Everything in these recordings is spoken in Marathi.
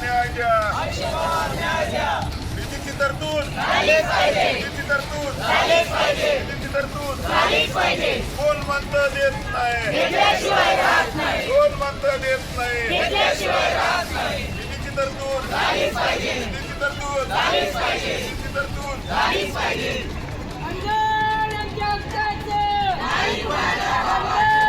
न्याय द्या तरतूद कोण म्हणतं देत नाही तरतूद निधीची तरतूद अंजन यांच्या हक्काचे अंजन यांच्या हक्काचे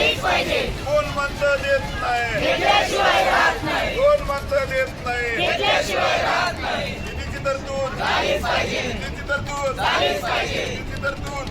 कोण म्हणतं देत नाही? कोण म्हणतं देत नाही? निधीची तरतूद निधीची तरतूद निधीची तरतूद